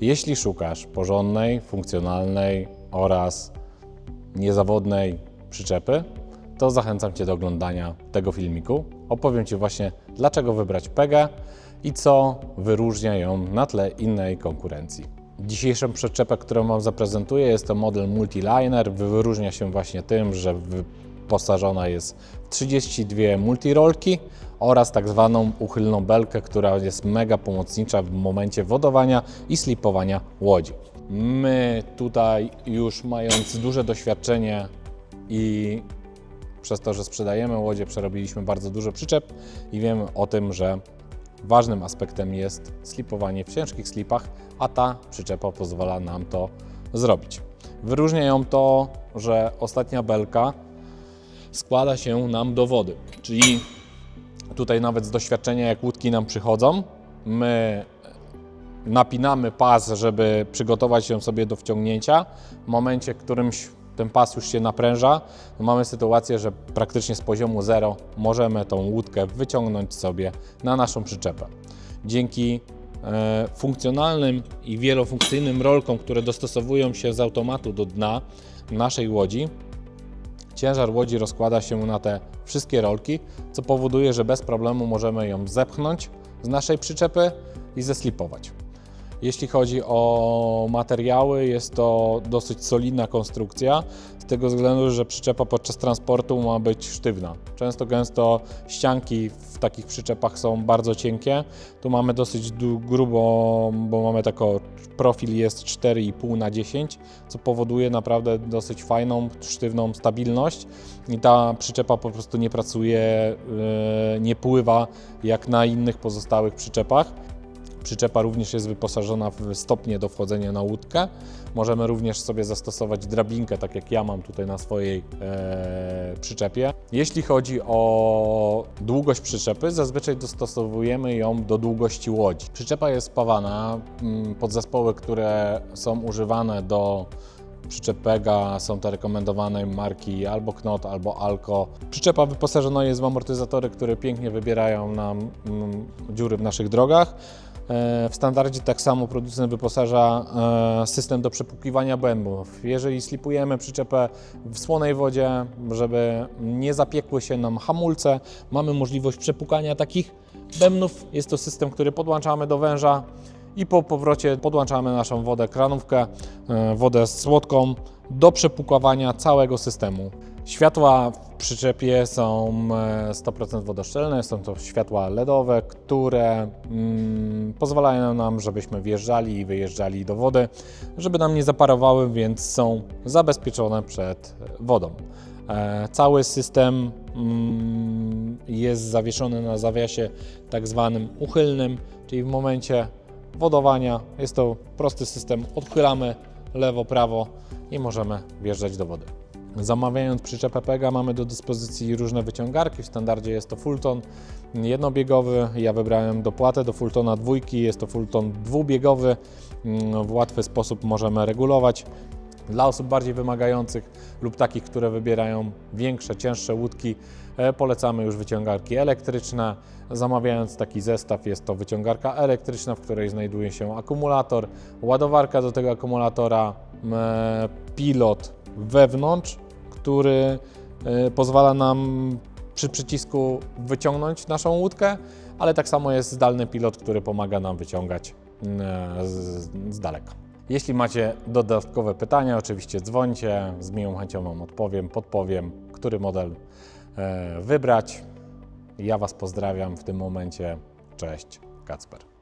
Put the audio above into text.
Jeśli szukasz porządnej, funkcjonalnej oraz niezawodnej przyczepy, to zachęcam Cię do oglądania tego filmiku. Opowiem Ci właśnie, dlaczego wybrać PEGę i co wyróżnia ją na tle innej konkurencji. Dzisiejszą przyczepę, którą Wam zaprezentuję, jest to model Multiliner. Wyróżnia się właśnie tym, że wyposażona jest w 32 multirolki oraz tak zwaną uchylną belkę, która jest mega pomocnicza w momencie wodowania i slipowania łodzi. My tutaj już mając duże doświadczenie i przez to, że sprzedajemy łodzie, przerobiliśmy bardzo dużo przyczep i wiemy o tym, że ważnym aspektem jest slipowanie w ciężkich slipach, a ta przyczepa pozwala nam to zrobić. Wyróżnia ją to, że ostatnia belka składa się nam do wody, czyli tutaj nawet z doświadczenia, jak łódki nam przychodzą, my napinamy pas, żeby przygotować ją sobie do wciągnięcia. W momencie, w którymś ten pas już się napręża, no mamy sytuację, że praktycznie z poziomu zero możemy tą łódkę wyciągnąć sobie na naszą przyczepę. Dzięki e, funkcjonalnym i wielofunkcyjnym rolkom, które dostosowują się z automatu do dna naszej łodzi, ciężar łodzi rozkłada się na te wszystkie rolki, co powoduje, że bez problemu możemy ją zepchnąć z naszej przyczepy i zeslipować. Jeśli chodzi o materiały, jest to dosyć solidna konstrukcja, z tego względu, że przyczepa podczas transportu ma być sztywna. Często gęsto ścianki w takich przyczepach są bardzo cienkie. Tu mamy dosyć grubo, bo mamy tako profil jest 4,5 na 10, co powoduje naprawdę dosyć fajną, sztywną stabilność i ta przyczepa po prostu nie pracuje, yy, nie pływa jak na innych pozostałych przyczepach. Przyczepa również jest wyposażona w stopnie do wchodzenia na łódkę. Możemy również sobie zastosować drabinkę, tak jak ja mam tutaj na swojej e, przyczepie. Jeśli chodzi o długość przyczepy, zazwyczaj dostosowujemy ją do długości łodzi. Przyczepa jest spawana. mm, Podzespoły, które są używane do przyczep Pega są to rekomendowane marki albo Knot, albo Alco. Przyczepa wyposażona jest w amortyzatory, które pięknie wybierają nam mm, dziury w naszych drogach. E, W standardzie tak samo producent wyposaża e, system do przepłukiwania bębów. Jeżeli slipujemy przyczepę w słonej wodzie, żeby nie zapiekły się nam hamulce, mamy możliwość przepłukania takich bębnów. Jest to system, który podłączamy do węża i po powrocie podłączamy naszą wodę kranówkę, e, wodę słodką do przepłukowania całego systemu. Światła w przyczepie są e, 100% wodoszczelne, są to światła LEDowe, które mm, pozwalają nam, żebyśmy wjeżdżali i wyjeżdżali do wody, żeby nam nie zaparowały, więc są zabezpieczone przed wodą. E, Cały system mm, jest zawieszony na zawiasie tak zwanym uchylnym, czyli w momencie wodowania jest to prosty system, odchylamy lewo, prawo i możemy wjeżdżać do wody. Zamawiając przyczepę PEGA mamy do dyspozycji różne wyciągarki, w standardzie jest to Fulton jednobiegowy, ja wybrałem dopłatę do Fultona dwójki, jest to Fulton dwubiegowy, Mm, w łatwy sposób możemy regulować. Dla osób bardziej wymagających lub takich, które wybierają większe, cięższe łódki, e, polecamy już wyciągarki elektryczne. Zamawiając taki zestaw, jest to wyciągarka elektryczna, w której znajduje się akumulator, ładowarka do tego akumulatora, m, pilot wewnątrz, który e, pozwala nam przy przycisku wyciągnąć naszą łódkę, ale tak samo jest zdalny pilot, który pomaga nam wyciągać e, z, z daleka. Jeśli macie dodatkowe pytania, oczywiście dzwońcie, z miłą chęcią Wam odpowiem, podpowiem, który model e, wybrać. Ja Was pozdrawiam w tym momencie. Cześć, Kacper.